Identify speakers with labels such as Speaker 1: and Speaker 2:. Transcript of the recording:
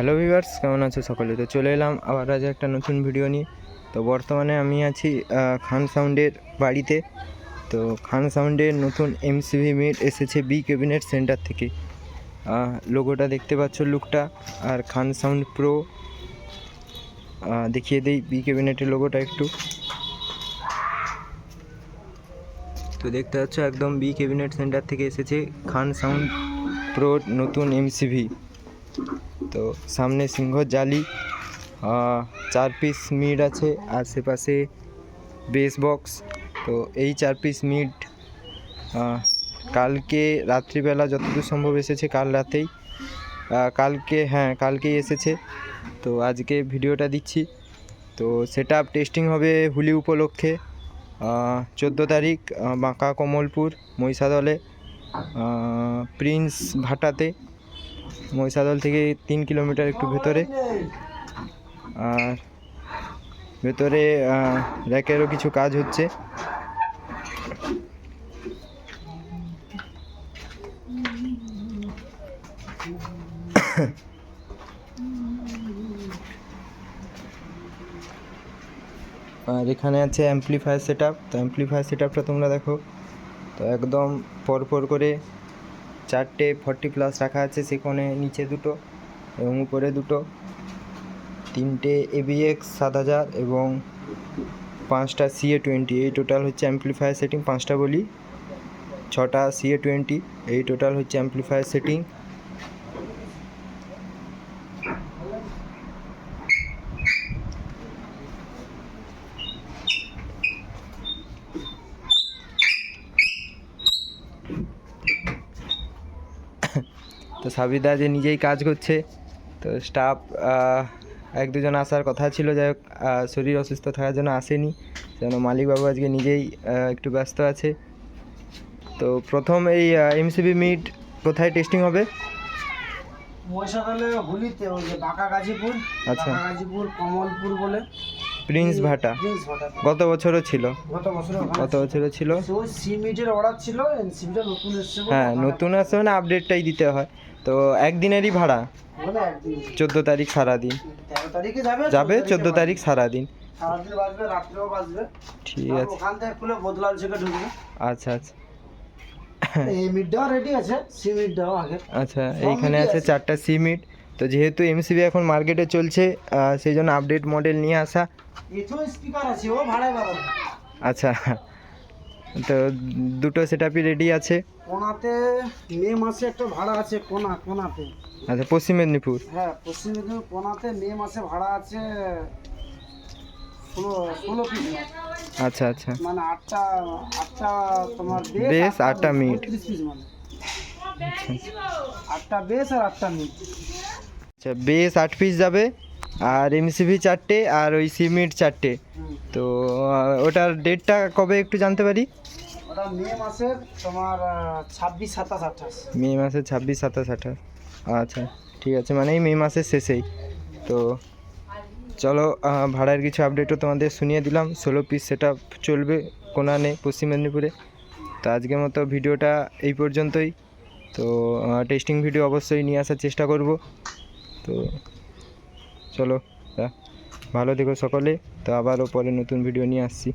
Speaker 1: Hello viewers কেমন আছো সকলে? তো চলে এলাম আবার আজ একটা নতুন ভিডিও নিয়ে। তো বর্তমানে আমি আছি খান সাউন্ডের বাড়িতে। তো খান সাউন্ডের নতুন এমসিভি মিট এসেছে বি ক্যাবিনেট সেন্টার থেকে। লোগোটা দেখতে পাচ্ছ লুকটা আর খান সাউন্ড প্রো দেখিয়ে দিই বি ক্যাবিনেটের লোগোটা একটু। তো দেখতে পাচ্ছ একদম বি ক্যাবিনেট সেন্টার থেকে এসেছে খান সাউন্ড প্রো নতুন এমসিভি তো সামনে সিংহ জালি চার পিস মিড আছে, আশেপাশে বেস বক্স তো এই চার পিস মিড কালকে রাত্রিবেলা যতদূর সম্ভব এসেছে, কাল রাতেই কালকে হ্যাঁ কালকেই এসেছে, তো আজকে ভিডিওটা দিচ্ছি, তো সেটা টেস্টিং হবে হুলি উপলক্ষে চোদ্দ তারিখ বাঁকা কমলপুর, মহিষাদলে প্রিন্স ভাটাতে মহিষাদল থেকে তিন কিলোমিটার একটু ভেতরে। আর ভেতরে র্যাকেরও কিছু কাজ হচ্ছে। আর এখানে আছে অ্যাম্পলিফায়ার সেট আপ তো অ্যাম্পলিফায়ার সেট আপটা তোমরা দেখো। তো একদম পরপর করে চারটে ফর্টি প্লাস রাখা আছে সেখানে নিচে দুটো এবং উপরে দুটো। তিনটে এবিএক্স সাত হাজার এবং পাঁচটা সিএ টোয়েন্টি এই টোটাল হচ্ছে অ্যাম্পলিফায়ার সেটিং পাঁচটা বলি, ছটা সিএ টোয়েন্টি এই টোটাল হচ্ছে অ্যাম্পলিফায়ার সেটিং তো সাবিদা যে নিজেই কাজ করছে তো স্টাফ এক দুজন আসার কথা ছিল যাই হোক শরীর অসুস্থ থাকার জন্য আসেনি। যেন মালিকবাবু আজকে নিজেই একটু ব্যস্ত আছে। তো প্রথম এই এমসিবি মিট কোথায় টেস্টিং হবে?
Speaker 2: মহিষাদলে হুলিতে ওই যে বাঁকা গাজীপুর।
Speaker 1: আচ্ছা।
Speaker 2: গাজীপুর কমলপুর বলে।
Speaker 1: প্রিন্স ভাটা।
Speaker 2: প্রিন্স ভাটা।
Speaker 1: গত বছরও ছিল?
Speaker 2: গত বছর
Speaker 1: গত বছরও ছিল?
Speaker 2: ওই সিমিটের অর্ডার ছিল সিমিটা নতুন এসছে
Speaker 1: হ্যাঁ নতুন আসছে মানে আপডেটটাই দিতে হয়। তো একদিনেরই ভাড়া?
Speaker 2: একদিন।
Speaker 1: চোদ্দ তারিখ সারাদিন।
Speaker 2: তারিখে যাবে
Speaker 1: যাবে চোদ্দ তারিখ সারাদিন।
Speaker 2: সারাদিন বাজবে রাত্রেও বাজবে।
Speaker 1: ঠিক আছে।
Speaker 2: ওখান থেকে খুলে বদলাল থেকে ঢুকবে।
Speaker 1: আচ্ছা আচ্ছা।
Speaker 2: এই মিটটাও রেডি আছে সিমিটটাও আগে।
Speaker 1: আচ্ছা এইখানে আছে। চারটা সিমিট। তো যেহেতু এমসিবি এখন মার্কেটে চলছে সেই জন্য আপডেট মডেল নিয়ে আসা। আচ্ছা তো দুটো সেট সেটআপই রেডি আছে।
Speaker 2: কোনাতে মে মাসে একটা ভাড়া আছে কোনা কোনাতে।
Speaker 1: আচ্ছা পশ্চিম মেদিনীপুর?
Speaker 2: হ্যাঁ পশ্চিম মেদিনীপুর কোনাতে মে মাসে ভাড়া আছে
Speaker 1: আচ্ছা আচ্ছা।
Speaker 2: মানে আটটা আটটা তোমার
Speaker 1: বেশ আটটা মিট।
Speaker 2: পঁয়ত্রিশ মানে। আটটা বেস আর আটটা মিট
Speaker 1: আচ্ছা বেস আট পিস যাবে আর এমসিবি চারটে আর ওই সিমেন্ট চারটে। তো ওটার ডেটটা কবে একটু জানতে পারি?
Speaker 2: ওটা মে মাসের তোমার ছাব্বিশ সাতাশ আঠাশ।
Speaker 1: মে মাসের ছাব্বিশ সাতাশ আঠাশ। আচ্ছা ঠিক আছে মানে এই মে মাসের শেষেই। তো চলো ভাড়ার কিছু আপডেটও তোমাদের শুনিয়ে দিলাম। ষোলো পিস সেটা চলবে কোনানে পশ্চিম মেদিনীপুরে। তো আজকের মতো ভিডিওটা এই পর্যন্তই। তো টেস্টিং ভিডিও অবশ্যই নিয়ে আসার চেষ্টা করব। তো চলো আহ, ভালো থেকো সকলে। তো আবারও পরে নতুন ভিডিও নিয়ে আসছি।